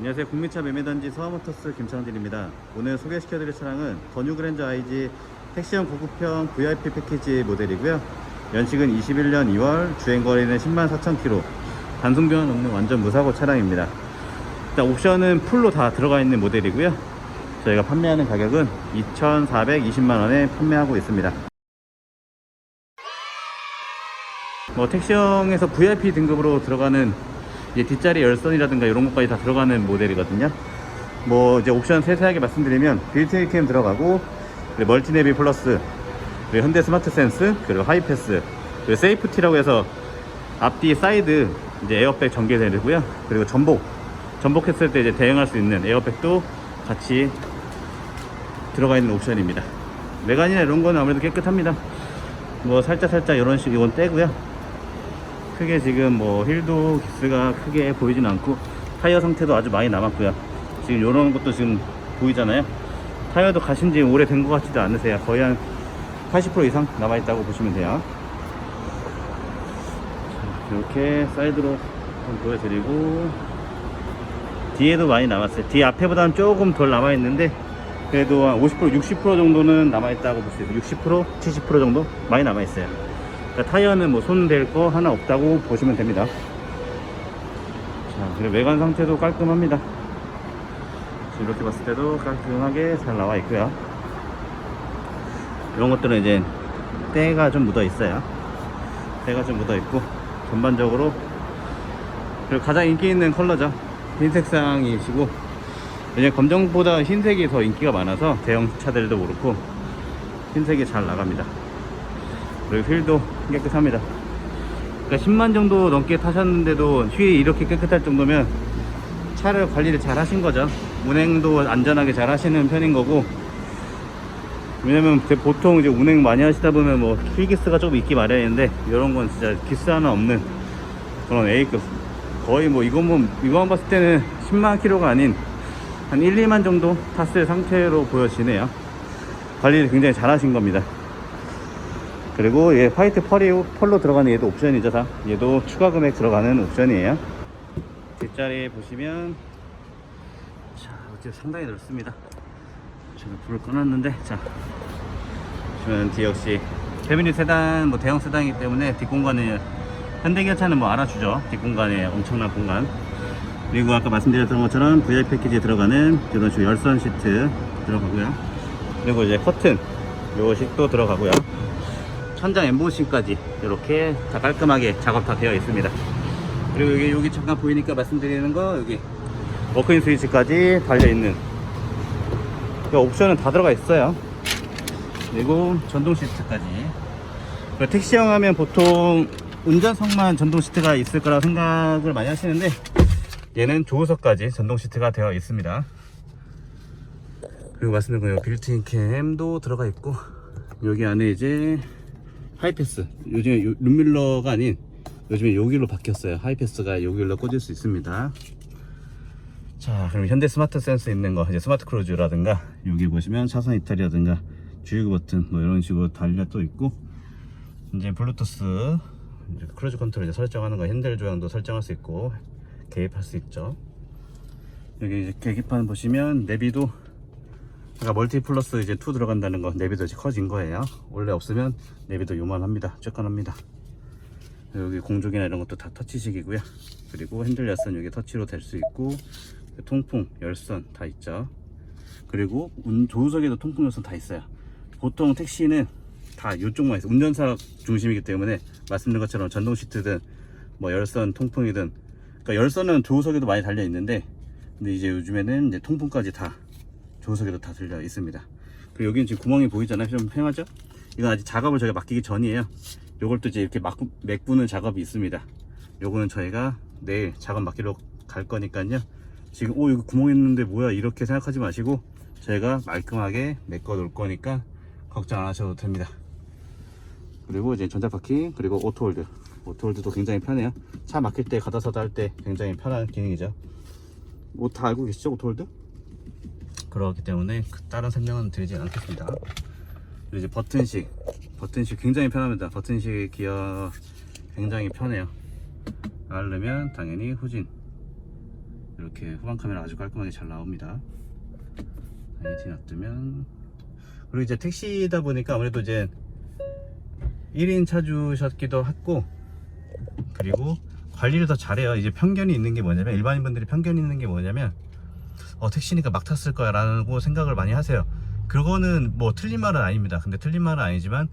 안녕하세요. 국민차 매매단지 서하모터스 김창진입니다. 오늘 소개시켜드릴 차량은 더뉴 그랜저 IG 택시형 고급형 VIP 패키지 모델이고요. 연식은 21년 2월, 주행거리는 10만 4천 킬로, 단순변 없는 완전 무사고 차량입니다. 일단 옵션은 풀로 다 들어가 있는 모델이고요. 저희가 판매하는 가격은 2,420만원에 판매하고 있습니다. 뭐 택시형에서 VIP 등급으로 들어가는 이제 뒷자리 열선이라든가 이런 것까지 다 들어가는 모델이거든요. 뭐 이제 옵션 세세하게 말씀드리면 빌트인 캠 들어가고 멀티내비 플러스 그리고 현대 스마트 센스 그리고 하이패스 그리고 세이프티라고 해서 앞뒤 사이드 이제 에어백 전개되고요. 그리고 전복 전복했을 때 이제 대응할 수 있는 에어백도 같이 들어가 있는 옵션입니다. 메간이나 이런 거는 아무래도 깨끗합니다. 뭐 살짝 살짝 이런 식 이건 떼고요. 크게 지금 뭐 힐도 기스가 크게 보이진 않고 타이어 상태도 아주 많이 남았고요. 지금 이런 것도 지금 보이잖아요. 타이어도 가신 지 오래된 것 같지도 않으세요. 거의 한 80% 이상 남아있다고 보시면 돼요. 자, 이렇게 사이드로 보여드리고 뒤에도 많이 남았어요. 뒤 앞에보다는 조금 덜 남아있는데 그래도 한 50% 60% 정도는 남아있다고 볼 수 있어요. 60% 70% 정도 많이 남아있어요. 그러니까 타이어는 뭐 손댈 거 하나 없다고 보시면 됩니다. 자, 그리고 외관 상태도 깔끔합니다. 이렇게 봤을 때도 깔끔하게 잘 나와 있고요. 이런 것들은 이제 때가 좀 묻어 있어요. 때가 좀 묻어 있고 전반적으로 그리고 가장 인기 있는 컬러죠. 흰색상이시고 왜냐면 검정보다 흰색이 더 인기가 많아서 대형 차들도 그렇고 흰색이 잘 나갑니다. 그리고 휠도 깨끗합니다. 그러니까 10만 정도 넘게 타셨는데도 휠이 이렇게 깨끗할 정도면 차를 관리를 잘 하신 거죠. 운행도 안전하게 잘 하시는 편인 거고. 왜냐면 대- 보통 이제 운행 많이 하시다 보면 뭐 휠기스가 조금 있기 마련인데 이런 건 진짜 기스 하나 없는 그런 A급. 거의 뭐 이건 뭐 이거만 봤을 때는 10만 킬로가 아닌 한 1, 2만 정도 탔을 상태로 보여지네요. 관리를 굉장히 잘 하신 겁니다. 그리고 얘 화이트 펄이 펄로 들어가는 얘도 옵션이죠 다. 얘도 추가 금액 들어가는 옵션이에요. 뒷자리 보시면 자 어째 상당히 넓습니다. 제가 불을 꺼놨는데 자. 보시면 뒤 역시 패밀리 세단 뭐 대형 세단이기 때문에 뒷공간은 현대기아차는 뭐 알아주죠. 뒷공간에 엄청난 공간. 그리고 아까 말씀드렸던 것처럼 VIP 패키지에 들어가는 이런 식으로 열선 시트 들어가고요. 그리고 이제 커튼 또 들어가고요 천장 엠보싱까지 이렇게 다 깔끔하게 작업 다 되어 있습니다. 그리고 여기, 여기 잠깐 보이니까 말씀드리는 거 여기 워크인 스위치까지 달려 있는 옵션은 다 들어가 있어요. 그리고 전동 시트까지. 택시형 하면 보통 운전석만 전동 시트가 있을 거라 생각을 많이 하시는데 얘는 조수석까지 전동 시트가 되어 있습니다. 그리고 말씀드린 거 빌트인 캠도 들어가 있고 여기 안에 이제 하이패스. 요즘에 요- 룸밀러가 아닌 요즘에 여기로 바뀌었어요. 하이패스가 여기로 꽂을 수 있습니다. 자 그럼 현대 스마트 센스 있는 거 이제 스마트 크루즈라든가 여기 보시면 차선 이탈이라든가 주유구 버튼 뭐 이런 식으로 달려 또 있고 이제 블루투스 이제 크루즈 컨트롤 이제 설정하는 거 핸들 조향도 설정할 수 있고 개입할 수 있죠. 여기 이제 계기판 보시면 내비도 그러니까 멀티 플러스 이제 2 들어간다는 거 내비도 이제 커진 거예요. 원래 없으면 내비도 요만합니다. 쬐깐합니다. 여기 공조기나 이런 것도 다 터치식이고요. 그리고 핸들 열선 여기 터치로 될 수 있고 통풍 열선 다 있죠. 그리고 운, 조수석에도 통풍 열선 다 있어요. 보통 택시는 다 이쪽만 있어요. 운전사 중심이기 때문에 말씀드린 것처럼 전동 시트든 뭐 열선 통풍이든 그러니까 열선은 조수석에도 많이 달려 있는데 근데 이제 요즘에는 이제 통풍까지 다 조석에도 다 들려 있습니다. 그리고 여기는 지금 구멍이 보이잖아요. 좀 팽하죠? 이건 아직 작업을 저희가 맡기기 전이에요. 요걸 또 이제 이렇게 막, 메꾸는 작업이 있습니다. 요거는 저희가 내일 작업 맡기러 갈 거니까요. 지금, 오, 여기 구멍 있는데 뭐야, 이렇게 생각하지 마시고, 저희가 말끔하게 메꿔 놓을 거니까, 걱정 안 하셔도 됩니다. 그리고 이제 전자파킹, 그리고 오토홀드. 오토홀드도 굉장히 편해요. 차 막힐 때, 가다 서다 할 때 굉장히 편한 기능이죠. 뭐 다 알고 계시죠, 오토홀드? 그렇기 때문에 그 다른 설명은 드리지 않겠습니다. 이제 버튼식, 버튼식 굉장히 편합니다. 버튼식 기어 굉장히 편해요. 알르면 당연히 후진. 이렇게 후방 카메라 아주 깔끔하게 잘 나옵니다. IT 놔두면 그리고 이제 택시다 보니까 아무래도 이제 1인 차주셨기도 했고 그리고 관리를 더 잘해요. 이제 편견이 있는 게 뭐냐면 일반인 분들이 편견이 있는 게 뭐냐면 어 택시니까 막 탔을 거야 라고 생각을 많이 하세요. 그거는 뭐 틀린 말은 아닙니다. 근데 틀린 말은 아니지만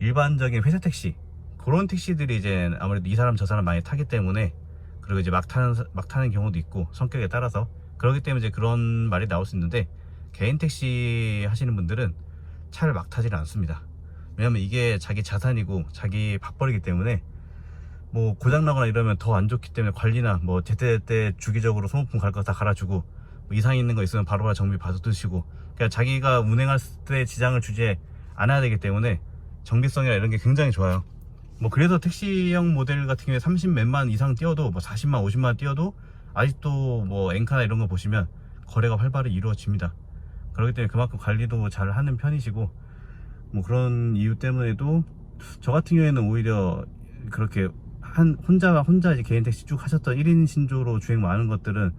일반적인 회사 택시 그런 택시들이 이제 아무래도 이 사람 저 사람 많이 타기 때문에 그리고 이제 막 타는 사- 막 타는 경우도 있고 성격에 따라서 그렇기 때문에 이제 그런 말이 나올 수 있는데 개인 택시 하시는 분들은 차를 막 타지는 않습니다. 왜냐면 이게 자기 자산이고 자기 밥벌이기 때문에 뭐 고장나거나 이러면 더 안 좋기 때문에 관리나 뭐 제때제때 주기적으로 소모품 갈 거 다 갈아주고 뭐 이상 있는 거 있으면 바로바로 정비 받아두시고 그러니까 자기가 운행할 때 지장을 주지 않아야 되기 때문에 정비성이나 이런 게 굉장히 좋아요. 뭐 그래서 택시형 모델 같은 경우에 30 몇만 이상 뛰어도 뭐 40만 50만 뛰어도 아직도 뭐 엔카나 이런 거 보시면 거래가 활발히 이루어집니다. 그렇기 때문에 그만큼 관리도 잘 하는 편이시고 뭐 그런 이유 때문에도 저 같은 경우에는 오히려 그렇게 한 혼자 혼자 이제 개인 택시 쭉 하셨던 1인 신조로 주행 많은 것들은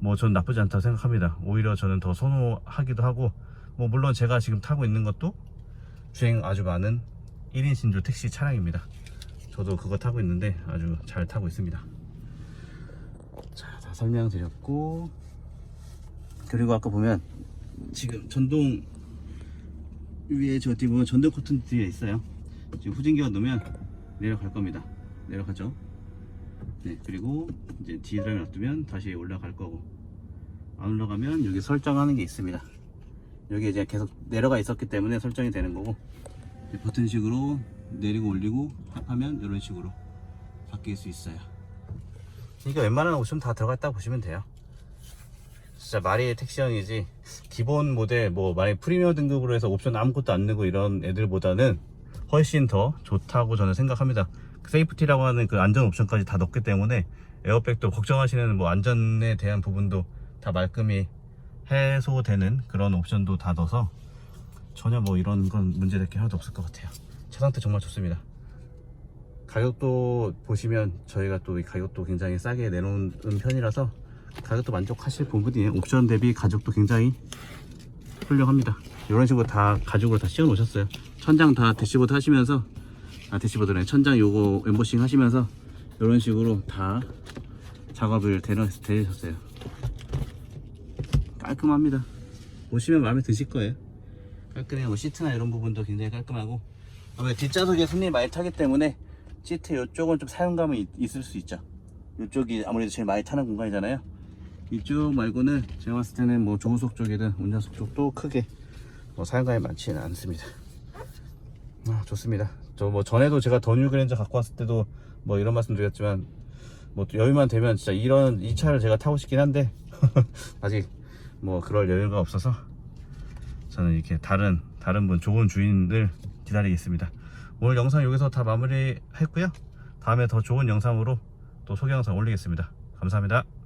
뭐 전 나쁘지 않다고 생각합니다. 오히려 저는 더 선호하기도 하고 뭐 물론 제가 지금 타고 있는 것도 주행 아주 많은 1인 신조 택시 차량입니다. 저도 그거 타고 있는데 아주 잘 타고 있습니다. 자, 다 설명드렸고 그리고 아까 보면 지금 전동 위에 저 뒤에 보면 전동 커튼 뒤에 있어요. 지금 후진기어 넣으면 내려갈 겁니다. 내려가죠. 네, 그리고 이제 D드라이브 놔두면 다시 올라갈 거고 안 올라가면 여기 설정하는 게 있습니다. 여기 이제 계속 내려가 있었기 때문에 설정이 되는 거고 버튼식으로 내리고 올리고 하면 이런 식으로 바뀔 수 있어요. 이게 웬만한 옵션 다 들어가 있다고 보시면 돼요. 진짜 말이 택시형이지 기본 모델 뭐 만약 프리미엄 등급으로 해서 옵션 아무것도 안 넣고 이런 애들보다는 훨씬 더 좋다고 저는 생각합니다. 그 세이프티라고 하는 그 안전 옵션까지 다 넣기 때문에 에어백도 걱정하시는 뭐 안전에 대한 부분도 다 말끔히 해소되는 그런 옵션도 다 넣어서 전혀 뭐 이런 건 문제될 게 하나도 없을 것 같아요. 차 상태 정말 좋습니다. 가격도 보시면 저희가 또이 가격도 굉장히 싸게 내놓은 편이라서 가격도 만족하실 부분이에요. 옵션 대비 가격도 굉장히 훌륭합니다. 이런 식으로 다 가죽으로 다 씌워 놓으셨어요. 천장 다 대시보드 하시면서 아 대시보드네 천장 요거 엠보싱 하시면서 이런 식으로 다 작업을 대셨어요. 깔끔합니다. 보시면 마음에 드실 거예요. 깔끔해요. 뭐 시트나 이런 부분도 굉장히 깔끔하고 아무래도 뒷좌석에 손님이 많이 타기 때문에 시트 이쪽은 좀 사용감이 있- 있을 수 있죠. 이쪽이 아무래도 제일 많이 타는 공간이잖아요. 이쪽 말고는 제가 봤을 때는 뭐 조수석 쪽이든 운전석 쪽도 크게 뭐 사용감이 많지는 않습니다. 아, 좋습니다. 저 뭐 전에도 제가 더 뉴 그랜저 갖고 왔을 때도 뭐 이런 말씀 드렸지만 뭐또 여유만 되면 진짜 이런 이 차를 제가 타고 싶긴 한데 아직 뭐 그럴 여유가 없어서 저는 이렇게 다른 다른 분 좋은 주인을 기다리겠습니다. 오늘 영상 여기서 다 마무리 했고요. 다음에 더 좋은 영상으로 또 소개 영상 올리겠습니다. 감사합니다.